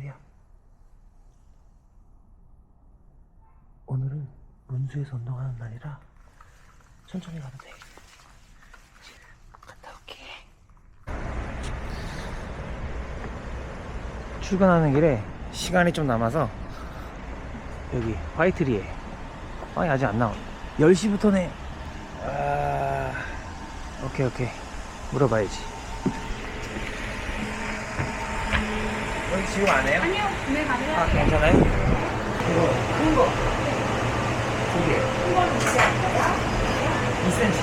캐리야. 오늘은 문수에서 운동하는 날이라 천천히 가도 돼. 갔다 올게. 출근하는 길에 시간이 좀 남아서 여기 화이트리에 아니 아직 안 나와 10시부터네 아 오케이 오케이 물어봐야지 여기 지금 안 해요? 아니요, 네, 가능해요. 아 괜찮아요? 이거 큰 거 두 개 큰 거는 있지 않나요? 2cm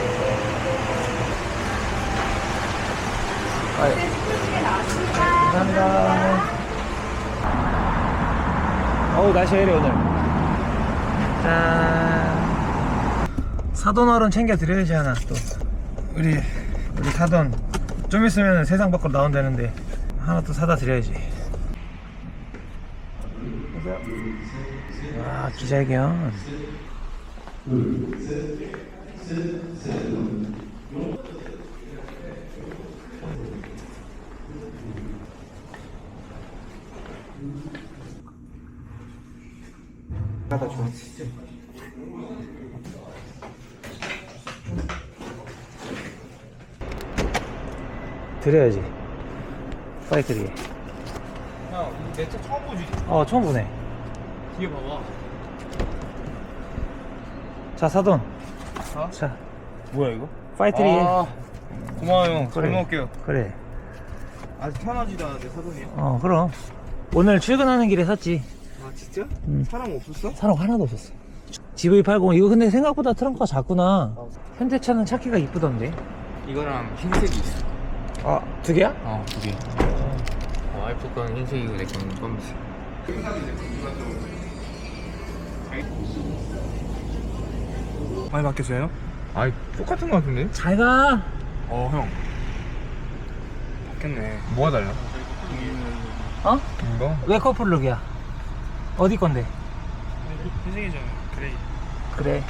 아, 네, 스쿨집에 나왔습니다. 감사합니다. 어우, 날씨가 이래, 오늘. 짠. 사돈 얼음 챙겨드려야지, 하나, 또. 우리, 우리 사돈. 좀 있으면 세상 밖으로 나온다는데, 하나 또 사다 드려야지. 와, 기자회견. 하다 좋아, 진짜. 드려야지. 파이트리에. 야, 내차 처음 보지? 어, 처음 보네. 뒤에 봐봐. 자, 사돈. 어? 자, 뭐야, 이거? 파이트리에. 아, 고마워요. 잘 그래. 먹을게요. 그래. 아직 태어나지도 않았는데, 사돈이야. 어, 그럼. 오늘 출근하는 길에 샀지. 아, 진짜? 음. 사람 없었어? 사람 하나도 없었어. GV80 이거 근데 생각보다 트렁크가 작구나. 현대차는 찾기가 이쁘던데. 이거랑 흰색이 있어. 아, 두 개야? 어, 두 개. 어, 알프 건 흰색이고 내 거는 검은색. 많이 바뀌었어요? 아니, 똑같은 거 같은데? 잘 가. 어, 형. 바뀌었네. 뭐가 달라? 어? 이거? 왜 커플룩이야? 어디 건데? 흰색이잖아. 그래. 그래.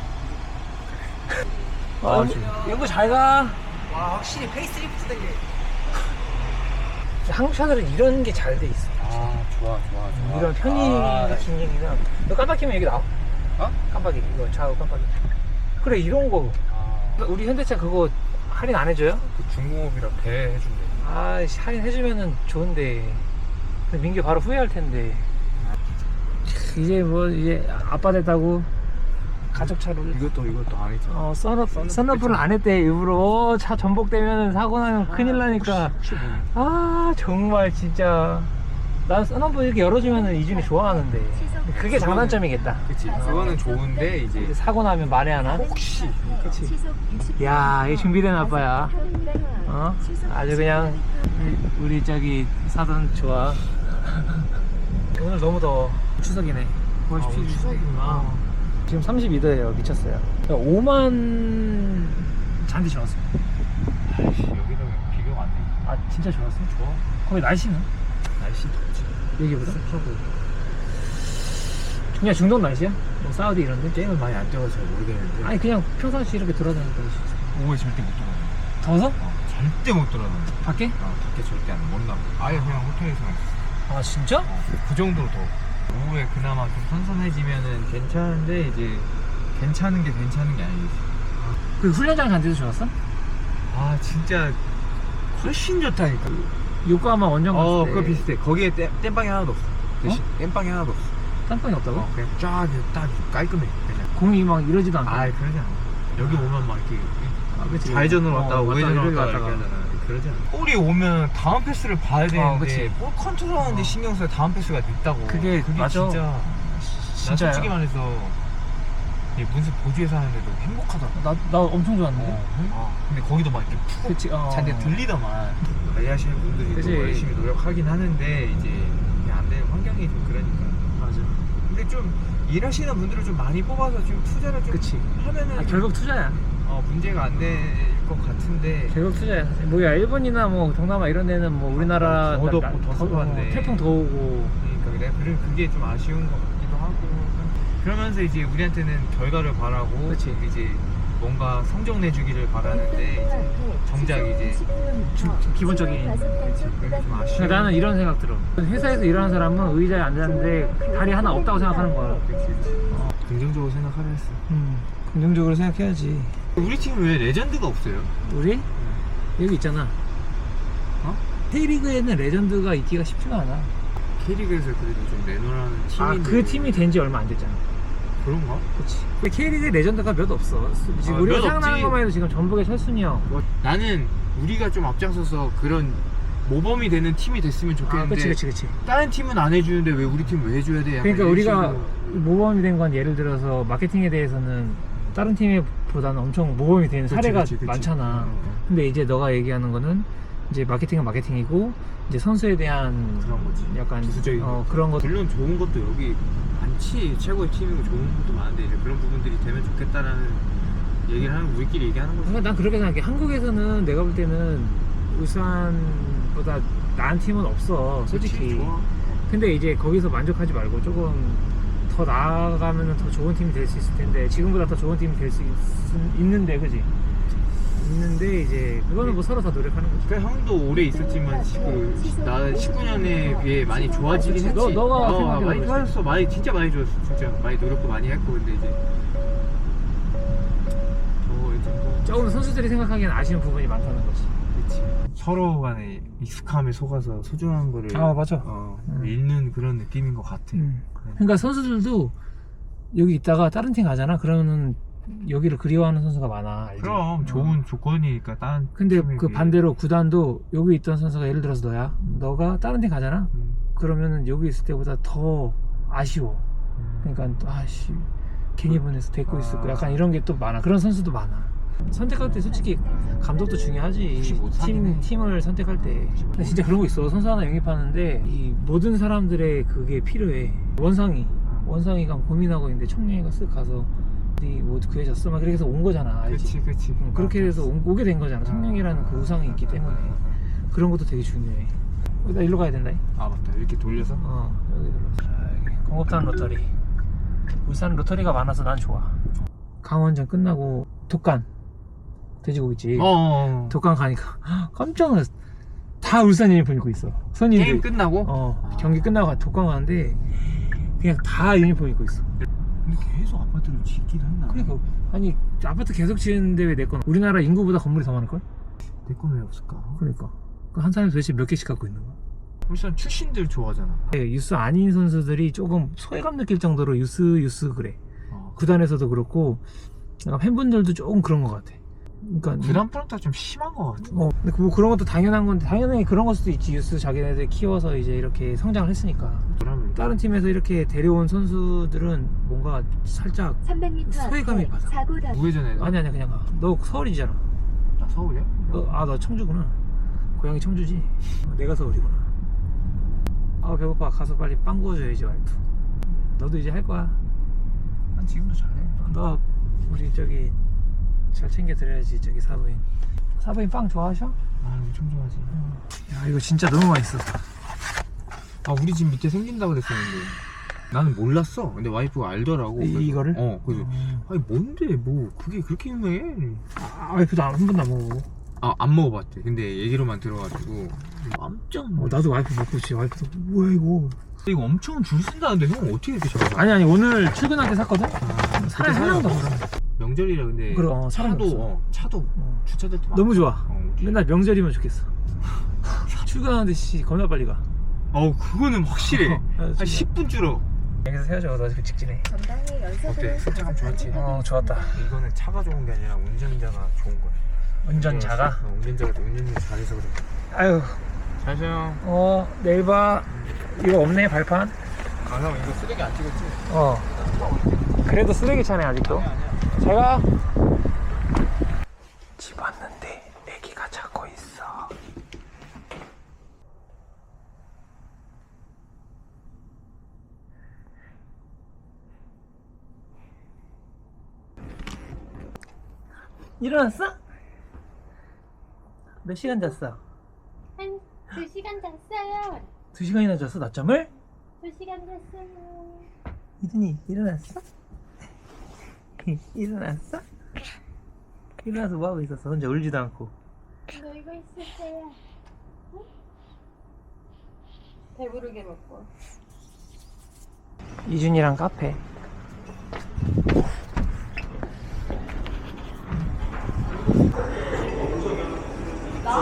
아, 어, 지금. 여보 잘 가. 와, 확실히 페이스리프트 된 게. 한국 차들은 이런 게 잘 돼 있어. 아, 좋아, 좋아, 좋아. 이런 편의 아, 같은 얘기는 너 깜빡이면 여기 나와. 어? 깜빡이 이거 좌우 깜빡이. 그래 이런 거. 아, 우리 현대차 그거 할인 안 해줘요? 그 중공업이라 배 해준대. 아 씨, 할인 해주면은 좋은데. 근데 민규 바로 후회할 텐데. 이제 뭐 이제 아빠 됐다고 가족 차로. 이것도, 이것도 안 했잖아. 어 썬업 썬루프 썬루프를 안 했대 일부러 어, 차 전복되면 사고 나면 큰일 나니까. 아 정말 진짜 난 썬루프 이렇게 열어주면은 이준이 좋아하는데 그게 장단점이겠다 그치. 그거는 좋은데, 이제. 이제 사고 나면 만회하나? 혹시. 그치 야 이게 준비된 아빠야 어? 아주 그냥 우리, 우리 저기 사돈 좋아 오늘 너무 더워 추석이네 9월 아, 17일 오늘 추석이구나. 지금 32도예요 미쳤어요 5만 잔디 좋았어요 아이씨, 여기다 왜 비교가 안 돼. 아 진짜 좋았어요? 좋아. 거기 날씨는? 날씨. 여기보다? 그냥 중동 날씨야? 뭐 사우디 이런데? 게임을 많이 안 뛰어서 잘 모르겠는데. 아니 그냥 평상시 이렇게 돌아다니는 거지 오후에 절대 못 돌아다녀. 더워서? 어, 절대 못 돌아다녀. 밖에? 어, 밖에 절대 안, 못 나가. 아예 그냥 호텔에서만 있어. 아 진짜? 어, 그 정도로 더워. 오후에 그나마 좀 선선해지면은 괜찮은데, 이제, 괜찮은 게 괜찮은 게 아니지. 그 훈련장 잔디도 좋았어? 아, 진짜, 훨씬 좋다니까. 요코하마 원정 갔을 어, 때 그거 비슷해. 거기에 땜, 땜빵이 하나도 없어. 대신 땜빵이 하나도 없어. 땀방이 없다고? 어, 그냥 쫙, 딱 깔끔해. 그냥. 공이 막 이러지도 않고 아, 그러지 않아. 여기 오면 막 이렇게 아, 그치. 좌회전으로 어, 왔다가 우회전으로 왔다가 이렇게 하잖아. 그러지 않아. 볼이 오면 다음 패스를 봐야 되는데 그치. 볼 컨트롤하는데 어. 신경 써야 다음 패스가 늦다고. 그게 맞아. 진짜 나 진짜야 솔직히 말해서 이 문수 보주에 사는데도 행복하더라. 나, 나 엄청 좋았는데 어, 행- 근데 거기도 막 이렇게 푹 그치 어. 잔데 들리더만. 관리하시는 분들이 그치. 또 열심히 노력하긴 하는데 이제 이게 안 되는 환경이 좀 그러니까. 맞아 근데 좀 일하시는 분들을 좀 많이 뽑아서 좀 투자를 좀 그치 하면은 아, 결국 투자야 어, 문제가 안 될 것 같은데 결국 투자야 뭐야 일본이나 뭐 동남아 이런 데는 뭐 우리나라 아, 더도 나- 없고 더 더- 습한데. 어, 태풍 더 오고 그러니까 내가 그래 그게 좀 아쉬운 것 하고 그러면서 이제 우리한테는 결과를 바라고 그치. 이제 뭔가 성적 내주기를 바라는데 이제 정작 이제 좀 기본적인 그게 좀 아쉬워. 그러니까 나는 이런 생각 들어 회사에서 일하는 사람은 의자에 앉았는데 다리 하나 없다고 생각하는 거야 긍정적으로 생각하려 했어. 음, 긍정적으로 생각해야지 우리 팀은 왜 레전드가 없어요? 우리? 여기 있잖아 어? K리그에는 레전드가 있기가 쉽지가 않아 K리그에서 그래도 좀 내놓으라는 아, 팀인데 그 팀이 된 지 얼마 안 됐잖아 그런가? 그치 K리그에 레전드가 몇 없어 지금 아, 우리가 몇 생각나는 없지. 것만 해도 지금 전북의 철순이 형 뭐, 나는 우리가 좀 앞장서서 그런 모범이 되는 팀이 됐으면 아, 좋겠는데 그치 그치 그치 다른 팀은 안 해주는데 왜 우리 팀 왜 해줘야 돼? 약간 그러니까 이런 우리가 식으로. 모범이 된 건 예를 들어서 마케팅에 대해서는 다른 팀보다는 엄청 모범이 되는 그치, 사례가 그치, 그치. 많잖아. 어, 어. 근데 이제 너가 얘기하는 거는 이제 마케팅은 마케팅이고 이제 선수에 대한 그런 거지. 약간 부수적인 어, 그런 것 물론 좋은 것도 여기 많지 최고의 팀이고 좋은 것도 많은데 이제 그런 부분들이 되면 좋겠다라는 얘기를 하는 우리끼리 얘기하는 거지. 그러니까 난 그렇게 생각해. 한국에서는 내가 볼 때는 울산보다 나은 팀은 없어, 솔직히. 그치, 좋아. 근데 이제 거기서 만족하지 말고 조금 더 나아가면 더 좋은 팀이 될 수 있을 텐데 지금보다 더 좋은 팀이 될 수 있는데 그지? 있는데 이제 그거는 뭐 서로 다 노력하는 거지. 그러니까 형도 오래 있었지만 지금 나 19년에 비해 많이 좋아지긴 했지. 너- 너가 어, 많이. 좋아졌어. 많이 진짜 많이 좋았어. 진짜 많이 노력도 많이 했고 근데 이제 더 이제 뭐 조금 선수들이 생각하기엔 아쉬운 부분이 많다는 거지. 그렇지. 서로 간에 익숙함에 속아서 소중한 거를 아, 맞아. 어, 음. 잃는 그런 느낌인 것 같아. 음. 그래. 그러니까 선수들도 여기 있다가 다른 팀 가잖아. 그러면은 여기를 그리워하는 선수가 많아. 알지? 그럼 어. 좋은 조건이니까 다른 근데 팀에 그 비해. 반대로 구단도 여기 있던 선수가 예를 들어서 너야. 너가 다른 팀 가잖아. 음, 그러면은 여기 있을 때보다 더 아쉬워. 음. 그러니까 또 아씨 괜히 보내서 데리고 있을 거 아. 약간 이런 게 또 많아 그런 선수도 많아 선택할 때 솔직히 감독도 중요하지 팀, 해. 팀을 선택할 때 근데 진짜 거 있어 선수 하나 영입하는데 이 모든 사람들의 그게 필요해 원상이 원상이가 고민하고 있는데 청룡이가 쓱 가서 어디 뭐 구해줬어? 막 해서 온 거잖아 알지? 그치 그치. 응, 그렇게 해서 온- 오게 된 거잖아. 청룡이라는 그 우상이 있기 때문에. 그런 것도 되게 중요해. 나 일로 가야 된다 아 맞다. 이렇게 돌려서? 어 여기 들어서. 여기. 공업단 로터리. 울산 로터리가 많아서 난 좋아. 강원전 끝나고 독간 돼지고기집. 어, 어, 어. 독간 가니까 깜짝 놀랐어. 다 울산 유니폼 입고 있어. 손님들. 게임 끝나고? 어 아. 경기 끝나고 독간 가는데 그냥 다 유니폼 입고 있어 근데 계속 아파트를 짓긴 한다 그러니까 아니 아파트 계속 지었는데 왜 내건 우리나라 인구보다 건물이 더 많을 걸? 내건왜 없을까? 그러니까 그 한 사람이 도대체 몇 개씩 갖고 있는 거야? 울산 출신들 좋아하잖아 네, 유스 아닌 선수들이 조금 소외감 느낄 정도로 유스 유스 그래 어. 구단에서도 그렇고 약간 팬분들도 조금 그런 것 같아. 그러니까 프런트가 좀 심한 것 같아 어, 근데 뭐 그런 것도 당연한 건데 당연히 그런 걸 수도 있지 유스 자기네들 키워서 이제 이렇게 성장을 했으니까 그러면 다른 팀에서 이렇게 데려온 선수들은 뭔가 살짝 300m 소외감이 앞에 받아. 사고 당 우회전에 아니 아니 그냥 가. 너 서울이잖아. 나 서울이야? 너 아 너 청주구나. 고향이 청주지. 어, 내가 서울이구나. 아 배고파 가서 빨리 빵 구워줘야지 와이프. 너도 이제 할 거야. 난 지금도 잘해 너 우리 저기 잘 챙겨 드려야지 저기 사부인. 사부인 빵 좋아하셔? 아 엄청 좋아하지. 야 이거 진짜 너무 맛있어. 아 우리 집 밑에 생긴다고 그랬었는데. 나는 몰랐어. 근데 와이프가 알더라고. 이- 이거를? 어 그래서 음. 아니 뭔데? 뭐 그게 그렇게 유명해? 아 와이프도 안- 한 번도 안 먹어보고. 아 안 먹어봤대. 근데 얘기로만 들어가지고. 깜짝 어, 놀랐어. 나도 와이프 먹고 있지. 와이프도 뭐야 이거? 이거 엄청 줄 쓴다는데 형 어떻게 이렇게 잘 사? 아니 아니 오늘 출근할 때 샀거든? 아, 사람이 한 명도 없어 명절이라 근데 그래, 어, 사람이 차도 없어. 어, 차도 어. 주차될 때 너무 좋아. 어, 맨날 명절이면 좋겠어. 출근하는데 씨 겁나 빨리 가. 어 그거는 확실해. 어, 한 진짜. 10분 줄어. 여기서 헤어져 너 지금 직진해. 전방에 어때? 승차감 좋았지? 어 좋았다. 이거는 차가 좋은 게 아니라 운전자가 좋은 거야. 운전자가? 어, 운전자가 운전을 잘해서 그래 아유. 잘 쉬어. 어 내일 봐. 이거 없네 발판? 아형 이거 쓰레기 안 찍었지? 어 그래도 쓰레기 차네 아직도 제가 집 왔는데 애기가 자고 있어 일어났어? 몇 시간 잤어? 한 2시간 잤어요. 두 시간이나 잤어 낮잠을? 2시간 잤어요. 이든이 일어났어? 일어났어? 일어나서 뭐하고 있었어 혼자 울지도 않고 놀고 있었어요. 응? 배부르게 먹고. 이준이랑 카페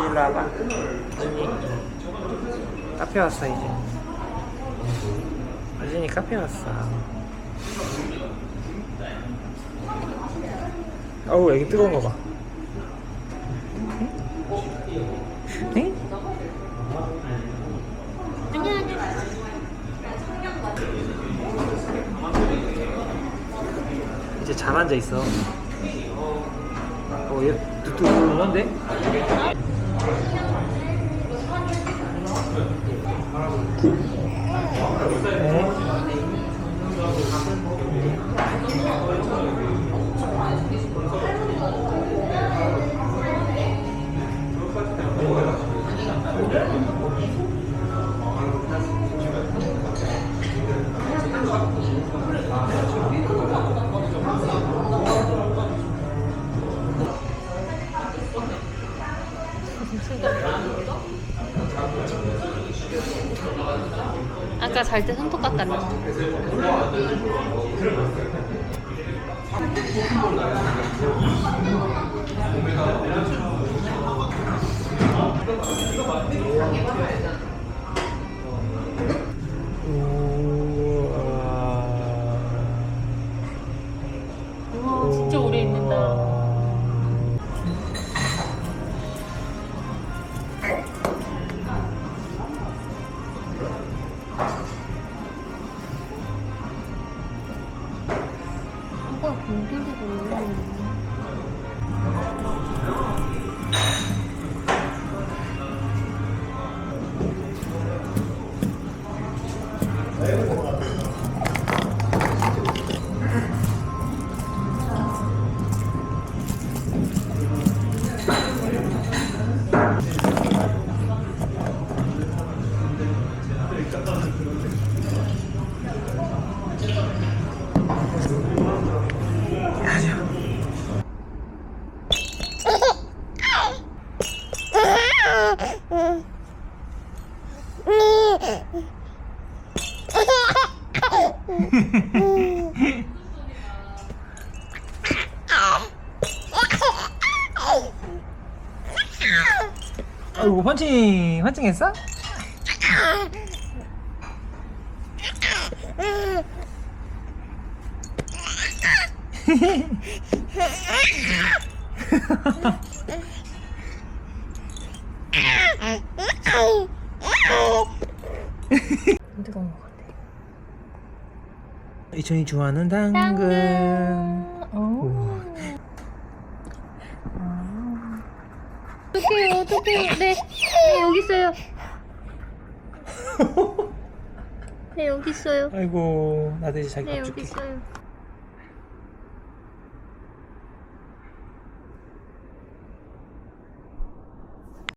일로 와봐 카페 왔어 이제 아준이 카페 왔어 어우 여기 뜨거운 거봐 응? 이제 잘 앉아 있어. 어, 얘 뚜뚜한데? 아까 잘 때 손톱 깎았나? 와 진짜 오래 있는다. 이거 공들이 아이고 펀칭 펀칭 했어? 뜨거운 것 같아. 이천이 좋아하는 당근. 오. 어떡해요, 어떡해요. 네, 네, 여기 있어요. 네, 여기 있어요. 아이고 이제 자기 네, 밥 여기 줄게. 있어요.